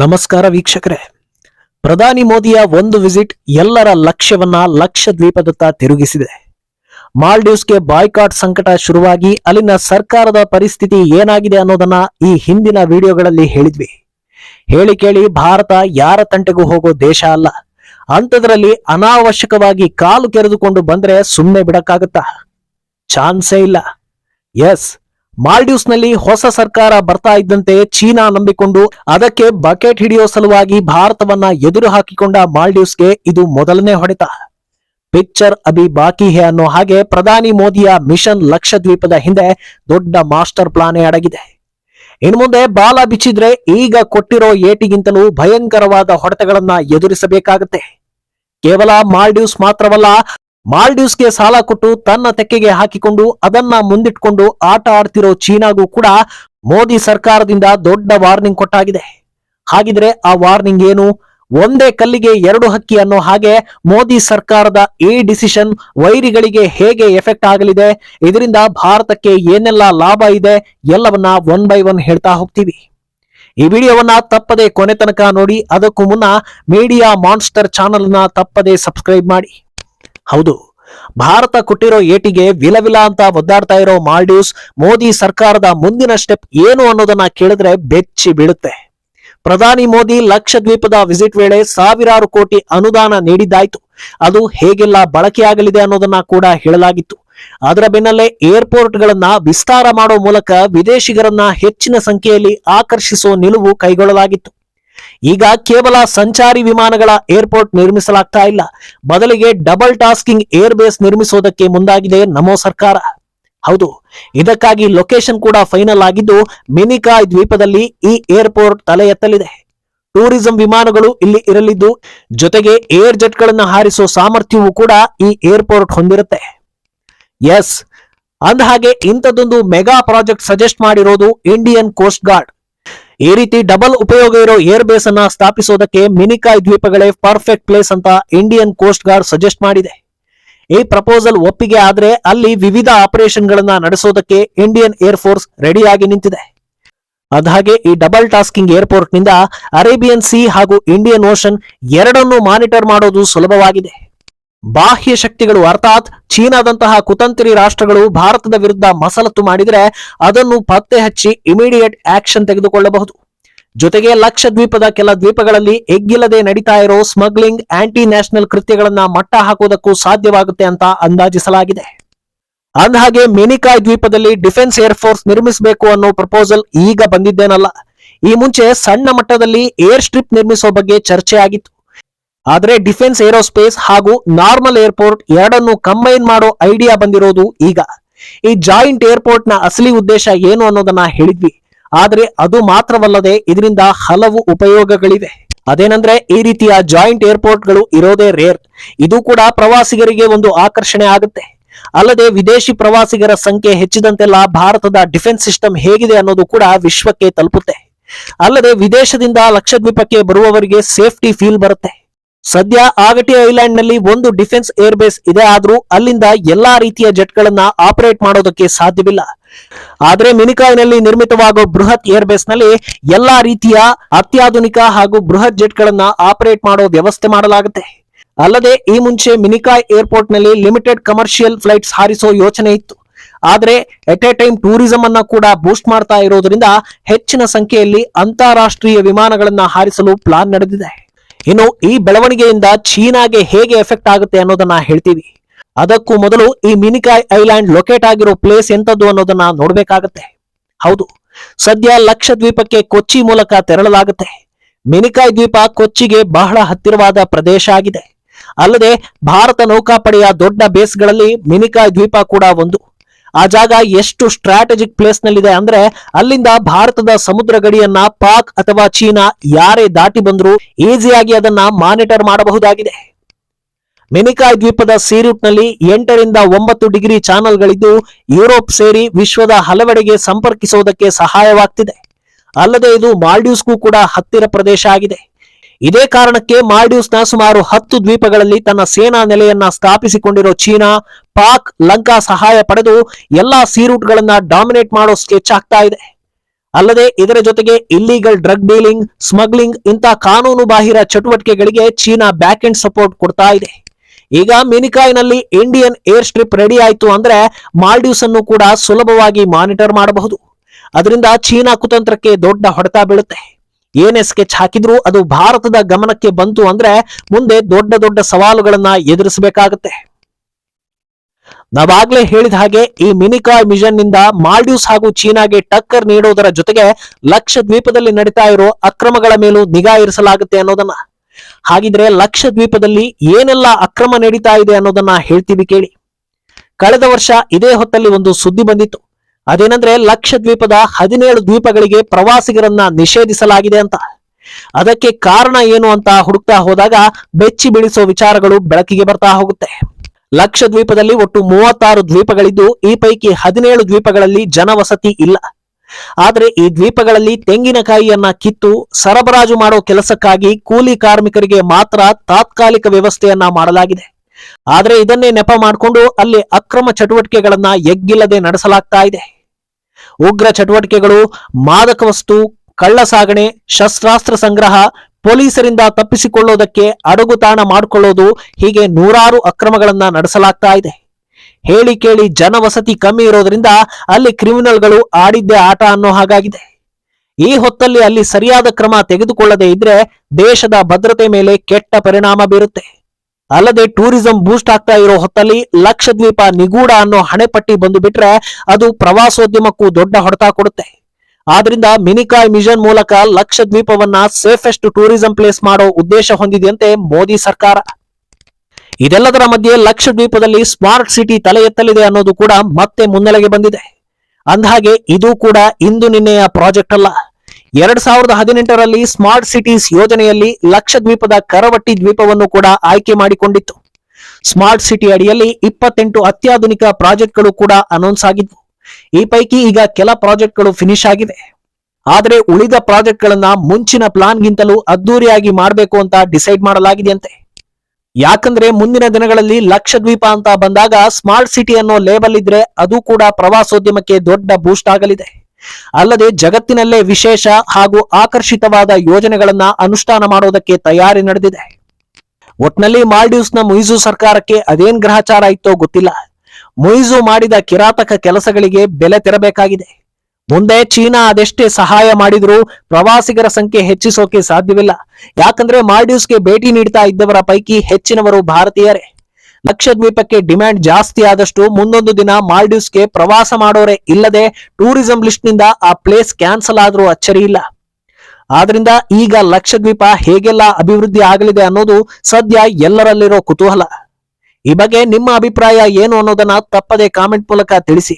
ನಮಸ್ಕಾರ ವೀಕ್ಷಕರೇ. ಪ್ರಧಾನಿ ಮೋದಿಯ ಒಂದು ವಿಸಿಟ್ ಎಲ್ಲರ ಲಕ್ಷ್ಯವನ್ನ ಲಕ್ಷದ್ವೀಪದತ್ತ ತಿರುಗಿಸಿದೆ. ಮಾಲ್ಡೀವ್ಸ್ಗೆ ಬಾಯ್ಕಾಟ್ ಸಂಕಟ ಶುರುವಾಗಿ ಅಲ್ಲಿನ ಸರ್ಕಾರದ ಪರಿಸ್ಥಿತಿ ಏನಾಗಿದೆ ಅನ್ನೋದನ್ನ ಈ ಹಿಂದಿನ ವಿಡಿಯೋಗಳಲ್ಲಿ ಹೇಳಿದ್ವಿ. ಹೇಳಿ ಕೇಳಿ ಭಾರತ ಯಾರ ತಂಟೆಗೂ ಹೋಗೋ ದೇಶ ಅಲ್ಲ. ಅಂಥದ್ರಲ್ಲಿ ಅನಾವಶ್ಯಕವಾಗಿ ಕಾಲು ಕೆರೆದುಕೊಂಡು ಬಂದ್ರೆ ಸುಮ್ಮನೆ ಬಿಡಕ್ಕಾಗತ್ತಾ? ಚಾನ್ಸೇ ಇಲ್ಲ. ಎಸ್ ಮಾಲ್ಡೀವ್ಸ್ನಲ್ಲಿ ಹೊಸ ಸರ್ಕಾರ ಬರ್ತಾ ಇದ್ದಂತೆ ಚೀನಾ ನಂಬಿಕೊಂಡು ಅದಕ್ಕೆ ಬಕೆಟ್ ಹಿಡಿಯೋ ಸಲುವಾಗಿ ಭಾರತವನ್ನ ಎದುರು ಹಾಕಿಕೊಂಡ ಮಾಲ್ಡೀವ್ಸ್ಗೆ ಇದು ಮೊದಲನೇ ಹೊಡೆತ. ಪಿಕ್ಚರ್ ಅಭಿ ಬಾಕಿ ಹೇ ಅನ್ನೋ ಹಾಗೆ ಪ್ರಧಾನಿ ಮೋದಿಯ ಮಿಷನ್ ಲಕ್ಷದ್ವೀಪದ ಹಿಂದೆ ದೊಡ್ಡ ಮಾಸ್ಟರ್ ಪ್ಲಾನೇ ಅಡಗಿದೆ. ಇನ್ನು ಮುಂದೆ ಬಾಲ ಬಿಚ್ಚಿದ್ರೆ ಈಗ ಕೊಟ್ಟಿರೋ ಏಟಿಗಿಂತಲೂ ಭಯಂಕರವಾದ ಹೊಡೆತಗಳನ್ನ ಎದುರಿಸಬೇಕಾಗತ್ತೆ. ಕೇವಲ ಮಾಲ್ಡೀವ್ಸ್ ಮಾತ್ರವಲ್ಲ ಮಾಲ್ಡೀವ್ಸ್ಗೆ ಸಾಲ ಕೊಟ್ಟು ತನ್ನ ತೆಕ್ಕೆಗೆ ಹಾಕಿಕೊಂಡು ಅದನ್ನ ಮುಂದಿಟ್ಕೊಂಡು ಆಟ ಆಡ್ತಿರೋ ಚೀನಾಗೂ ಕೂಡ ಮೋದಿ ಸರ್ಕಾರದಿಂದ ದೊಡ್ಡ ವಾರ್ನಿಂಗ್ ಕೊಟ್ಟಾಗಿದೆ. ಹಾಗಿದ್ರೆ ಆ ವಾರ್ನಿಂಗ್ ಏನು? ಒಂದೇ ಕಲ್ಲಿಗೆ ಎರಡು ಹಕ್ಕಿ ಅನ್ನೋ ಹಾಗೆ ಮೋದಿ ಸರ್ಕಾರದ ಈ ಡಿಸಿಷನ್ ವೈರಿಗಳಿಗೆ ಹೇಗೆ ಎಫೆಕ್ಟ್ ಆಗಲಿದೆ? ಇದರಿಂದ ಭಾರತಕ್ಕೆ ಏನೆಲ್ಲ ಲಾಭ ಇದೆ? ಎಲ್ಲವನ್ನ ಒನ್ ಬೈ ಒನ್ ಹೇಳ್ತಾ ಹೋಗ್ತೀವಿ. ಈ ವಿಡಿಯೋವನ್ನ ತಪ್ಪದೆ ಕೊನೆ ತನಕ ನೋಡಿ, ಅದಕ್ಕೂ ಮುನ್ನ ಮೀಡಿಯಾ ಮಾನ್ಸ್ಟರ್ ಚಾನೆಲ್ನ ತಪ್ಪದೆ ಸಬ್ಸ್ಕ್ರೈಬ್ ಮಾಡಿ. ಹೌದು. ಭಾರತ ಕೊಟ್ಟಿರೋ ಏಟಿಗೆ ವಿಲವಿಲ ಅಂತ ಒದ್ದಾಡ್ತಾ ಇರೋ ಮಾಲ್ಡೀವ್ಸ್ ಮೋದಿ ಸರ್ಕಾರದ ಮುಂದಿನ ಸ್ಟೆಪ್ ಏನು ಅನ್ನೋದನ್ನ ಕೇಳಿದ್ರೆ ಬೆಚ್ಚಿ ಬೀಳುತ್ತೆ. ಪ್ರಧಾನಿ ಮೋದಿ ಲಕ್ಷದ್ವೀಪದ ವಿಸಿಟ್ ವೇಳೆ ಸಾವಿರಾರು ಕೋಟಿ ಅನುದಾನ ನೀಡಿದ್ದಾಯ್ತು. ಅದು ಹೇಗೆಲ್ಲ ಬಳಕೆಯಾಗಲಿದೆ ಅನ್ನೋದನ್ನ ಕೂಡ ಹೇಳಲಾಗಿತ್ತು. ಅದರ ಬೆನ್ನಲ್ಲೇ ಏರ್ಪೋರ್ಟ್ ಗಳನ್ನ ವಿಸ್ತಾರ ಮಾಡೋ ಮೂಲಕ ವಿದೇಶಿಗರನ್ನ ಹೆಚ್ಚಿನ ಸಂಖ್ಯೆಯಲ್ಲಿ ಆಕರ್ಷಿಸುವ ನಿಲುವು ಕೈಗೊಳ್ಳಲಾಗಿತ್ತು. ಈಗ ಕೇವಲ ಸಂಚಾರಿ ವಿಮಾನಗಳ ಏರ್ಪೋರ್ಟ್ ನಿರ್ಮಿಸಲಾಗ್ತಾ ಇಲ್ಲ. ಬದಲಿಗೆ ಡಬಲ್ ಟಾಸ್ಕಿಂಗ್ ಏರ್ ಬೇಸ್ ನಿರ್ಮಿಸೋದಕ್ಕೆ ಮುಂದಾಗಿದೆ ನಮೋ ಸರ್ಕಾರ. ಹೌದು, ಇದಕ್ಕಾಗಿ ಲೊಕೇಶನ್ ಕೂಡ ಫೈನಲ್ ಆಗಿದ್ದು ಮಿನಿಕಾಯ್ ದ್ವೀಪದಲ್ಲಿ ಈ ಏರ್ಪೋರ್ಟ್ ತಲೆ ಎತ್ತಲಿದೆ. ಟೂರಿಸಂ ವಿಮಾನಗಳು ಇಲ್ಲಿ ಇರಲಿದ್ದು, ಜೊತೆಗೆ ಏರ್ ಜೆಟ್ಗಳನ್ನು ಹಾರಿಸೋ ಸಾಮರ್ಥ್ಯವೂ ಕೂಡ ಈ ಏರ್ಪೋರ್ಟ್ ಹೊಂದಿರುತ್ತೆ. ಎಸ್, ಅಂದಹಾಗೆ ಇಂಥದ್ದೊಂದು ಮೆಗಾ ಪ್ರಾಜೆಕ್ಟ್ ಸಜೆಸ್ಟ್ ಮಾಡಿರೋದು ಇಂಡಿಯನ್ ಕೋಸ್ಟ್ ಗಾರ್ಡ್. ಈ ರೀತಿ ಡಬಲ್ ಉಪಯೋಗ ಇರೋ ಏರ್ ಬೇಸ್ ಅನ್ನ ಸ್ಥಾಪಿಸೋದಕ್ಕೆ ಮಿನಿಕಾಯ್ ದ್ವೀಪಗಳೇ ಪರ್ಫೆಕ್ಟ್ ಪ್ಲೇಸ್ ಅಂತ ಇಂಡಿಯನ್ ಕೋಸ್ಟ್ ಗಾರ್ಡ್ ಸಜೆಸ್ಟ್ ಮಾಡಿದೆ. ಈ ಪ್ರಪೋಸಲ್ ಒಪ್ಪಿಗೆ ಆದ್ರೆ ಅಲ್ಲಿ ವಿವಿಧ ಆಪರೇಷನ್ ಗಳನ್ನ ನಡೆಸೋದಕ್ಕೆ ಇಂಡಿಯನ್ ಏರ್ ಫೋರ್ಸ್ ರೆಡಿಯಾಗಿ ನಿಂತಿದೆ. ಅದಾಗೆ ಈ ಡಬಲ್ ಟಾಸ್ಕಿಂಗ್ ಏರ್ಪೋರ್ಟ್ನಿಂದ ಅರೇಬಿಯನ್ ಸಿ ಹಾಗೂ ಇಂಡಿಯನ್ ಓಷನ್ ಎರಡನ್ನೂ ಮಾನಿಟರ್ ಮಾಡೋದು ಸುಲಭವಾಗಿದೆ. ಬಾಹ್ಯ ಶಕ್ತಿಗಳು ಅರ್ಥಾತ್ ಚೀನಾದಂತಹ ಕುತಂತ್ರಿ ರಾಷ್ಟ್ರಗಳು ಭಾರತದ ವಿರುದ್ಧ ಮಸಲತ್ತು ಮಾಡಿದರೆ ಅದನ್ನು ಪತ್ತೆ ಹಚ್ಚಿ ಇಮಿಡಿಯೇಟ್ ಆಕ್ಷನ್ ತೆಗೆದುಕೊಳ್ಳಬಹುದು. ಜೊತೆಗೆ ಲಕ್ಷದ್ವೀಪದ ಕೆಲ ದ್ವೀಪಗಳಲ್ಲಿ ಎಗ್ಗಿಲ್ಲದೆ ನಡೀತಾ ಇರೋ ಸ್ಮಗ್ಲಿಂಗ್ ಆಂಟಿ ನ್ಯಾಷನಲ್ ಕೃತ್ಯಗಳನ್ನ ಮಟ್ಟ ಹಾಕುವುದಕ್ಕೂ ಸಾಧ್ಯವಾಗುತ್ತೆ ಅಂತ ಅಂದಾಜಿಸಲಾಗಿದೆ. ಅಂದಹಾಗೆ ಮಿನಿಕಾಯ್ ದ್ವೀಪದಲ್ಲಿ ಡಿಫೆನ್ಸ್ ಏರ್ ಫೋರ್ಸ್ ನಿರ್ಮಿಸಬೇಕು ಅನ್ನೋ ಪ್ರಪೋಸಲ್ ಈಗ ಬಂದಿದ್ದೇನಲ್ಲ. ಈ ಮುಂಚೆ ಸಣ್ಣ ಮಟ್ಟದಲ್ಲಿ ಏರ್ ಸ್ಟ್ರಿಪ್ ನಿರ್ಮಿಸೋ ಬಗ್ಗೆ ಚರ್ಚೆ ಆಗಿತ್ತು ಆದ್ರೆ ಡಿಫೆನ್ಸ್ ಏರೋಸ್ಪೇಸ್ ಹಾಗೂ ನಾರ್ಮಲ್ ಏರ್ಪೋರ್ಟ್ ಎರಡನ್ನು ಕಂಬೈನ್ ಮಾಡೋ ಐಡಿಯಾ ಬಂದಿರೋದು ಈಗ. ಈ ಜಾಯಿಂಟ್ ಏರ್ಪೋರ್ಟ್ನ ಅಸಲಿ ಉದ್ದೇಶ ಏನು ಅನ್ನೋದನ್ನ ಹೇಳಿದ್ವಿ. ಆದ್ರೆ ಅದು ಮಾತ್ರವಲ್ಲದೆ ಇದರಿಂದ ಹಲವು ಉಪಯೋಗಗಳಿವೆ. ಅದೇನಂದ್ರೆ ಈ ರೀತಿಯ ಜಾಯಿಂಟ್ ಏರ್ಪೋರ್ಟ್ಗಳು ಇರೋದೇ ರೇರ್. ಇದು ಕೂಡ ಪ್ರವಾಸಿಗರಿಗೆ ಒಂದು ಆಕರ್ಷಣೆ ಆಗುತ್ತೆ. ಅಲ್ಲದೆ ವಿದೇಶಿ ಪ್ರವಾಸಿಗರ ಸಂಖ್ಯೆ ಹೆಚ್ಚಿದಂತೆಲ್ಲ ಭಾರತದ ಡಿಫೆನ್ಸ್ ಸಿಸ್ಟಮ್ ಹೇಗಿದೆ ಅನ್ನೋದು ಕೂಡ ವಿಶ್ವಕ್ಕೆ ತಲುಪುತ್ತೆ. ಅಲ್ಲದೆ ವಿದೇಶದಿಂದ ಲಕ್ಷದ್ವೀಪಕ್ಕೆ ಬರುವವರಿಗೆ ಸೇಫ್ಟಿ ಫೀಲ್ ಬರುತ್ತೆ. ಸದ್ಯ ಆಗಟಿ ಐಲ್ಯಾಂಡ್ನಲ್ಲಿ ಒಂದು ಡಿಫೆನ್ಸ್ ಏರ್ ಬೇಸ್ ಇದೆ. ಆದ್ರೂ ಅಲ್ಲಿಂದ ಎಲ್ಲಾ ರೀತಿಯ ಜೆಟ್ ಗಳನ್ನ ಆಪರೇಟ್ ಮಾಡೋದಕ್ಕೆ ಸಾಧ್ಯವಿಲ್ಲ. ಆದ್ರೆ ಮಿನಿಕಾಯ್ನಲ್ಲಿ ನಿರ್ಮಿತವಾಗುವ ಬೃಹತ್ ಏರ್ ಬೇಸ್ನಲ್ಲಿ ಎಲ್ಲಾ ರೀತಿಯ ಅತ್ಯಾಧುನಿಕ ಹಾಗೂ ಬೃಹತ್ ಜೆಟ್ ಗಳನ್ನ ಆಪರೇಟ್ ಮಾಡೋ ವ್ಯವಸ್ಥೆ ಮಾಡಲಾಗುತ್ತೆ. ಅಲ್ಲದೆ ಈ ಮುಂಚೆ ಮಿನಿಕಾಯ್ ಏರ್ಪೋರ್ಟ್ನಲ್ಲಿ ಲಿಮಿಟೆಡ್ ಕಮರ್ಷಿಯಲ್ ಫ್ಲೈಟ್ಸ್ ಹಾರಿಸೋ ಯೋಚನೆ ಇತ್ತು. ಆದ್ರೆ ಎಟ್ ಎ ಟೈಮ್ ಟೂರಿಸಂ ಅನ್ನ ಕೂಡ ಬೂಸ್ಟ್ ಮಾಡ್ತಾ ಇರೋದ್ರಿಂದ ಹೆಚ್ಚಿನ ಸಂಖ್ಯೆಯಲ್ಲಿ ಅಂತಾರಾಷ್ಟ್ರೀಯ ವಿಮಾನಗಳನ್ನ ಹಾರಿಸಲು ಪ್ಲಾನ್ ನಡೆದಿದೆ. ಇನ್ನು ಈ ಬೆಳವಣಿಗೆಯಿಂದ ಚೀನಾಗೆ ಹೇಗೆ ಎಫೆಕ್ಟ್ ಆಗುತ್ತೆ ಅನ್ನೋದನ್ನ ಹೇಳ್ತೀವಿ. ಅದಕ್ಕೂ ಮೊದಲು ಈ ಮಿನಿಕಾಯ್ ಐಲ್ಯಾಂಡ್ ಲೊಕೇಟ್ ಆಗಿರೋ ಪ್ಲೇಸ್ ಎಂತದ್ದು ಅನ್ನೋದನ್ನ ನೋಡ್ಬೇಕಾಗತ್ತೆ. ಹೌದು, ಸದ್ಯ ಲಕ್ಷ ದ್ವೀಪಕ್ಕೆ ಕೊಚ್ಚಿ ಮೂಲಕ ತೆರಳಲಾಗುತ್ತೆ. ಮಿನಿಕಾಯ್ ದ್ವೀಪ ಕೊಚ್ಚಿಗೆ ಬಹಳ ಹತ್ತಿರವಾದ ಪ್ರದೇಶ ಆಗಿದೆ. ಅಲ್ಲದೆ ಭಾರತ ನೌಕಾಪಡೆಯ ದೊಡ್ಡ ಬೇಸ್ಗಳಲ್ಲಿ ಮಿನಿಕಾಯ್ ದ್ವೀಪ ಕೂಡ ಒಂದು. ಆ ಜಾಗ ಎಷ್ಟು ಸ್ಟ್ರಾಟಜಿಕ್ ಪ್ಲೇಸ್ ನಲ್ಲಿದೆ ಅಂದ್ರೆ ಅಲ್ಲಿಂದ ಭಾರತದ ಸಮುದ್ರ ಗಡಿಯನ್ನ ಪಾಕ್ ಅಥವಾ ಚೀನಾ ಯಾರೇ ದಾಟಿ ಬಂದರೂ ಈಸಿಯಾಗಿ ಅದನ್ನ ಮಾನಿಟರ್ ಮಾಡಬಹುದಾಗಿದೆ. ಮೆನಿಕಾಯ್ ದ್ವೀಪದ ಸೀರೂಟ್ನಲ್ಲಿ ಎಂಟರಿಂದ ಒಂಬತ್ತು ಡಿಗ್ರಿ ಚಾನಲ್ಗಳಿದ್ದು ಯುರೋಪ್ ಸೇರಿ ವಿಶ್ವದ ಹಲವೆಡೆಗೆ ಸಂಪರ್ಕಿಸುವುದಕ್ಕೆ ಸಹಾಯವಾಗ್ತಿದೆ. ಅಲ್ಲದೆ ಇದು ಮಾಲ್ಡೀವ್ಸ್ಗೂ ಕೂಡ ಹತ್ತಿರ ಪ್ರದೇಶ ಆಗಿದೆ. ಇದೇ ಕಾರಣಕ್ಕೆ ಮಾಲ್ಡೀವ್ಸ್ನ ಸುಮಾರು ಹತ್ತು ದ್ವೀಪಗಳಲ್ಲಿ ತನ್ನ ಸೇನಾ ನೆಲೆಯನ್ನ ಸ್ಥಾಪಿಸಿಕೊಂಡಿರೋ ಚೀನಾ, ಪಾಕ್, ಲಂಕಾ ಸಹಾಯ ಪಡೆದು ಎಲ್ಲಾ ಸೀರೂಟ್ಗಳನ್ನ ಡಾಮಿನೇಟ್ ಮಾಡೋ ಸ್ಕೆಚ್ ಆಗ್ತಾ ಇದೆ. ಅಲ್ಲದೆ ಇದರ ಜೊತೆಗೆ ಇಲ್ಲಿಗಲ್ ಡ್ರಗ್ ಡೀಲಿಂಗ್, ಸ್ಮಗ್ಲಿಂಗ್ ಇಂಥ ಕಾನೂನು ಬಾಹಿರ ಚಟುವಟಿಕೆಗಳಿಗೆ ಚೀನಾ ಬ್ಯಾಕ್ ಎಂಡ್ ಸಪೋರ್ಟ್ ಕೊಡ್ತಾ ಇದೆ. ಈಗ ಮಿನಿಕಾಯ್ನಲ್ಲಿ ಇಂಡಿಯನ್ ಏರ್ ಸ್ಟ್ರಿಪ್ ರೆಡಿ ಆಯಿತು ಅಂದ್ರೆ ಮಾಲ್ಡೀವ್ಸ್ ಅನ್ನು ಕೂಡ ಸುಲಭವಾಗಿ ಮಾನಿಟರ್ ಮಾಡಬಹುದು. ಅದರಿಂದ ಚೀನಾ ಕುತಂತ್ರಕ್ಕೆ ದೊಡ್ಡ ಹೊಡೆತ ಬೀಳುತ್ತೆ. ಏನೇ ಸ್ಕೆಚ್ ಹಾಕಿದ್ರು ಅದು ಭಾರತದ ಗಮನಕ್ಕೆ ಬಂತು ಅಂದ್ರೆ ಮುಂದೆ ದೊಡ್ಡ ದೊಡ್ಡ ಸವಾಲುಗಳನ್ನ ಎದುರಿಸಬೇಕಾಗತ್ತೆ. ನಾವಾಗ್ಲೇ ಹೇಳಿದ ಹಾಗೆ ಈ ಮಿನಿಕಾಯ್ ಮಿಷನ್ನಿಂದ ಮಾಲ್ಡೀವ್ಸ್ ಹಾಗೂ ಚೀನಾಗೆ ಟಕ್ಕರ್ ನೀಡೋದರ ಜೊತೆಗೆ ಲಕ್ಷದ್ವೀಪದಲ್ಲಿ ನಡೀತಾ ಇರೋ ಅಕ್ರಮಗಳ ಮೇಲೂ ನಿಗಾ ಇರಿಸಲಾಗುತ್ತೆ ಅನ್ನೋದನ್ನ. ಹಾಗಿದ್ರೆ ಲಕ್ಷದ್ವೀಪದಲ್ಲಿ ಏನೆಲ್ಲ ಅಕ್ರಮ ನಡೀತಾ ಇದೆ ಅನ್ನೋದನ್ನ ಹೇಳ್ತೀವಿ ಕೇಳಿ. ಕಳೆದ ವರ್ಷ ಇದೇ ಹೊತ್ತಲ್ಲಿ ಒಂದು ಸುದ್ದಿ ಬಂದಿತ್ತು. ಅದೇನಂದ್ರೆ ಲಕ್ಷದ್ವೀಪದ ಹದಿನೇಳು ದ್ವೀಪಗಳಿಗೆ ಪ್ರವಾಸಿಗರನ್ನ ನಿಷೇಧಿಸಲಾಗಿದೆ ಅಂತ. ಅದಕ್ಕೆ ಕಾರಣ ಏನು ಅಂತ ಹುಡುಕ್ತಾ ಹೋದಾಗ ಬೆಚ್ಚಿ ಬೀಳಿಸುವ ವಿಚಾರಗಳು ಬೆಳಕಿಗೆ ಬರ್ತಾ ಹೋಗುತ್ತೆ. ಲಕ್ಷದ್ವೀಪದಲ್ಲಿ ಒಟ್ಟು ಮೂವತ್ತಾರು ದ್ವೀಪಗಳಿದ್ದು ಈ ಪೈಕಿ ಹದಿನೇಳು ದ್ವೀಪಗಳಲ್ಲಿ ಜನವಸತಿ ಇಲ್ಲ. ಆದರೆ ಈ ದ್ವೀಪಗಳಲ್ಲಿ ತೆಂಗಿನಕಾಯಿಯನ್ನ ಕಿತ್ತು ಸರಬರಾಜು ಮಾಡೋ ಕೆಲಸಕ್ಕಾಗಿ ಕೂಲಿ ಕಾರ್ಮಿಕರಿಗೆ ಮಾತ್ರ ತಾತ್ಕಾಲಿಕ ವ್ಯವಸ್ಥೆಯನ್ನ ಮಾಡಲಾಗಿದೆ. ಆದರೆ ಇದನ್ನೇ ನೆಪ ಮಾಡಿಕೊಂಡು ಅಲ್ಲಿ ಅಕ್ರಮ ಚಟುವಟಿಕೆಗಳನ್ನ ಎಗ್ಗಿಲ್ಲದೆ ನಡೆಸಲಾಗ್ತಾ ಇದೆ. ಉಗ್ರ ಚಟುವಟಿಕೆಗಳು, ಮಾದಕ ವಸ್ತು ಕಳ್ಳ ಸಾಗಣೆ ಶಸ್ತ್ರಾಸ್ತ್ರ ಸಂಗ್ರಹ, ಪೊಲೀಸರಿಂದ ತಪ್ಪಿಸಿಕೊಳ್ಳೋದಕ್ಕೆ ಅಡಗುತಾಣ ಮಾಡಿಕೊಳ್ಳೋದು ಹೀಗೆ ನೂರಾರು ಅಕ್ರಮಗಳನ್ನ ನಡೆಸಲಾಗ್ತಾ ಇದೆ. ಹೇಳಿ ಕೇಳಿ ಜನವಸತಿ ಕಮ್ಮಿ ಇರೋದ್ರಿಂದ ಅಲ್ಲಿ ಕ್ರಿಮಿನಲ್ಗಳು ಆಡಿದ್ದೇ ಆಟ ಅನ್ನೋ ಹಾಗಾಗಿದೆ. ಈ ಹೊತ್ತಲ್ಲಿ ಅಲ್ಲಿ ಸರಿಯಾದ ಕ್ರಮ ತೆಗೆದುಕೊಳ್ಳದೆ ಇದ್ರೆ ದೇಶದ ಭದ್ರತೆ ಮೇಲೆ ಕೆಟ್ಟ ಪರಿಣಾಮ ಬೀರುತ್ತೆ. ಅಲ್ಲದೆ ಟೂರಿಸಂ ಬೂಸ್ಟ್ ಆಗ್ತಾ ಇರೋ ಹೊತ್ತಲ್ಲಿ ಲಕ್ಷದ್ವೀಪ ನಿಗೂಢ ಅನ್ನೋ ಹಣೆಪಟ್ಟಿ ಬಂದು ಬಿಟ್ರೆ ಅದು ಪ್ರವಾಸೋದ್ಯಮಕ್ಕೂ ದೊಡ್ಡ ಹೊಡೆತ ಕೊಡುತ್ತೆ. ಆದ್ರಿಂದ ಮಿನಿಕಾಯ್ ಮಿಷನ್ ಮೂಲಕ ಲಕ್ಷದ್ವೀಪವನ್ನ ಸೇಫೆಸ್ಟ್ ಟೂರಿಸಂ ಪ್ಲೇಸ್ ಮಾಡೋ ಉದ್ದೇಶ ಹೊಂದಿದೆಯಂತೆ ಮೋದಿ ಸರ್ಕಾರ. ಇದೆಲ್ಲದರ ಮಧ್ಯೆ ಲಕ್ಷದ್ವೀಪದಲ್ಲಿ ಸ್ಮಾರ್ಟ್ ಸಿಟಿ ತಲೆ ಎತ್ತಲಿದೆ ಅನ್ನೋದು ಕೂಡ ಮತ್ತೆ ಮುನ್ನೆಲೆಗೆ ಬಂದಿದೆ. ಅಂದಹಾಗೆ ಇದು ಕೂಡ ಇಂದು ನಿನ್ನೆಯ ಪ್ರಾಜೆಕ್ಟ್ ಅಲ್ಲ. ಎರಡ್ ಸಾವಿರದ ಹದಿನೆಂಟರಲ್ಲಿ ಸ್ಮಾರ್ಟ್ ಸಿಟೀಸ್ ಯೋಜನೆಯಲ್ಲಿ ಲಕ್ಷದ್ವೀಪದ ಕರವಟ್ಟಿ ದ್ವೀಪವನ್ನು ಕೂಡ ಆಯ್ಕೆ ಮಾಡಿಕೊಂಡಿತ್ತು. ಸ್ಮಾರ್ಟ್ ಸಿಟಿ ಅಡಿಯಲ್ಲಿ ಇಪ್ಪತ್ತೆಂಟು ಅತ್ಯಾಧುನಿಕ ಪ್ರಾಜೆಕ್ಟ್ಗಳು ಕೂಡ ಅನೌನ್ಸ್ ಆಗಿದ್ವು. ಈ ಪೈಕಿ ಈಗ ಕೆಲ ಪ್ರಾಜೆಕ್ಟ್ಗಳು ಫಿನಿಶ್ ಆಗಿವೆ. ಆದರೆ ಉಳಿದ ಪ್ರಾಜೆಕ್ಟ್ಗಳನ್ನ ಮುಂಚಿನ ಪ್ಲಾನ್ಗಿಂತಲೂ ಅದ್ದೂರಿಯಾಗಿ ಮಾಡಬೇಕು ಅಂತ ಡಿಸೈಡ್ ಮಾಡಲಾಗಿದೆಯಂತೆ. ಯಾಕಂದ್ರೆ ಮುಂದಿನ ದಿನಗಳಲ್ಲಿ ಲಕ್ಷದ್ವೀಪ ಅಂತ ಬಂದಾಗ ಸ್ಮಾರ್ಟ್ ಸಿಟಿ ಅನ್ನೋ ಲೇಬಲ್ ಇದ್ರೆ ಅದು ಕೂಡ ಪ್ರವಾಸೋದ್ಯಮಕ್ಕೆ ದೊಡ್ಡ ಬೂಸ್ಟ್ ಆಗಲಿದೆ. ಅಲ್ಲದೆ ಜಗತ್ತಿನಲ್ಲೇ ವಿಶೇಷ ಹಾಗೂ ಆಕರ್ಷಿತವಾದ ಯೋಜನೆಗಳನ್ನ ಅನುಷ್ಠಾನ ಮಾಡೋದಕ್ಕೆ ತಯಾರಿ ನಡೆದಿದೆ. ಒಟ್ನಲ್ಲಿ ಮಾಲ್ಡೀವ್ಸ್ನ ಮುಯಿಜು ಸರ್ಕಾರಕ್ಕೆ ಅದೇನ್ ಗ್ರಹಚಾರ ಇತ್ತೋ ಗೊತ್ತಿಲ್ಲ. ಮುಯಿಜು ಮಾಡಿದ ಕಿರಾತಕ ಕೆಲಸಗಳಿಗೆ ಬೆಲೆ ತೆರಬೇಕಾಗಿದೆ. ಮುಂದೆ ಚೀನಾ ಅದೆಷ್ಟೇ ಸಹಾಯ ಮಾಡಿದ್ರೂ ಪ್ರವಾಸಿಗರ ಸಂಖ್ಯೆ ಹೆಚ್ಚಿಸೋಕೆ ಸಾಧ್ಯವಿಲ್ಲ. ಯಾಕಂದ್ರೆ ಮಾಲ್ಡೀವ್ಸ್ಗೆ ಭೇಟಿ ನೀಡ್ತಾ ಇದ್ದವರ ಪೈಕಿ ಹೆಚ್ಚಿನವರು ಭಾರತೀಯರೇ. ಲಕ್ಷದ್ವೀಪಕ್ಕೆ ಡಿಮ್ಯಾಂಡ್ ಜಾಸ್ತಿ ಆದಷ್ಟು ಮುಂದೊಂದು ದಿನ ಮಾಲ್ಡೀವ್ಸ್ಗೆ ಪ್ರವಾಸ ಮಾಡೋರೆ ಇಲ್ಲದೆ ಟೂರಿಸಂ ಲಿಸ್ಟ್ನಿಂದ ಆ ಪ್ಲೇಸ್ ಕ್ಯಾನ್ಸಲ್ ಆದ್ರೂ ಅಚ್ಚರಿ ಇಲ್ಲ. ಆದ್ರಿಂದ ಈಗ ಲಕ್ಷದ್ವೀಪ ಹೇಗೆಲ್ಲ ಅಭಿವೃದ್ಧಿ ಆಗಲಿದೆ ಅನ್ನೋದು ಸದ್ಯ ಎಲ್ಲರಲ್ಲಿರೋ ಕುತೂಹಲ. ಈ ಬಗ್ಗೆ ನಿಮ್ಮ ಅಭಿಪ್ರಾಯ ಏನು ಅನ್ನೋದನ್ನ ತಪ್ಪದೆ ಕಾಮೆಂಟ್ ಮೂಲಕ ತಿಳಿಸಿ.